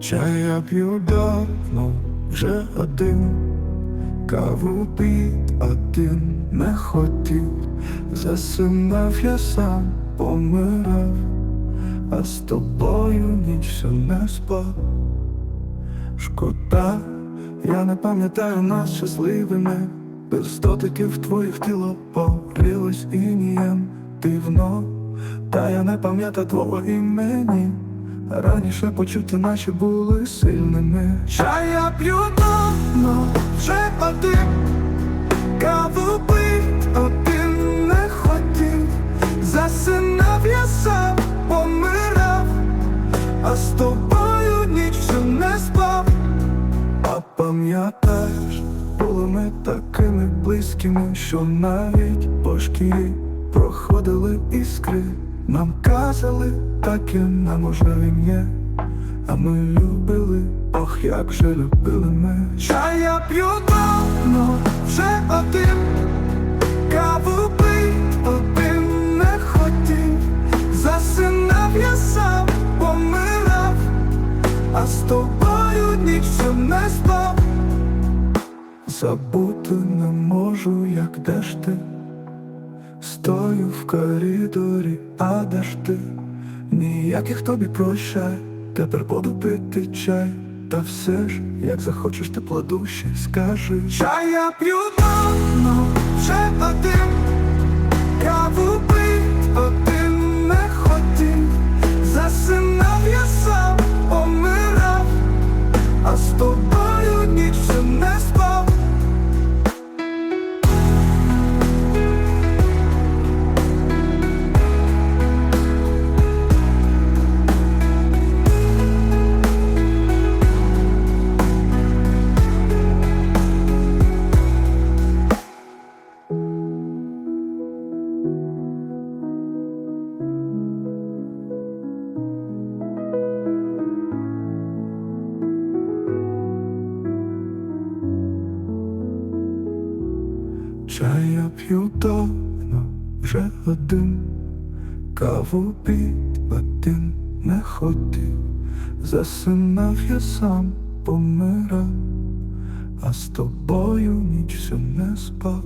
Чай я п'ю давно, вже один, каву під один не хотів, засинав я сам, помирав, а з тобою ніч не спав. Шкода, я не пам'ятаю нас щасливими, без дотиків твоїх тіло погрілось інієм дивно, та я не пам'ятаю твого імені. Раніше почуття наші були сильними. Чай я п'ю давно, вже один, каву пить один не хотів, засинав я сам, помирав, а з тобою ніч вже не спав. А пам'ятаєш, були ми такими близькими, що навіть по шкірі проходили іскри. Нам казали, таке неможливим є, а ми любили, ох, як же любили ми. Чай я п'ю давно, вже один, каву пить один не хотів, засинав я сам, помирав, а з тобою ніч не спав. Забути не можу, як де ж ти Стою в коридорі, а де ж ти? Ніяких тобі прощай, тепер буду пити чай. Та все ж, як захочеш тепло душі, скажи Чай я п'ю Чай я п'ю давно, вже один, каву під один не хотів, засинав я сам, помирав, а з тобою ніч всю не спав.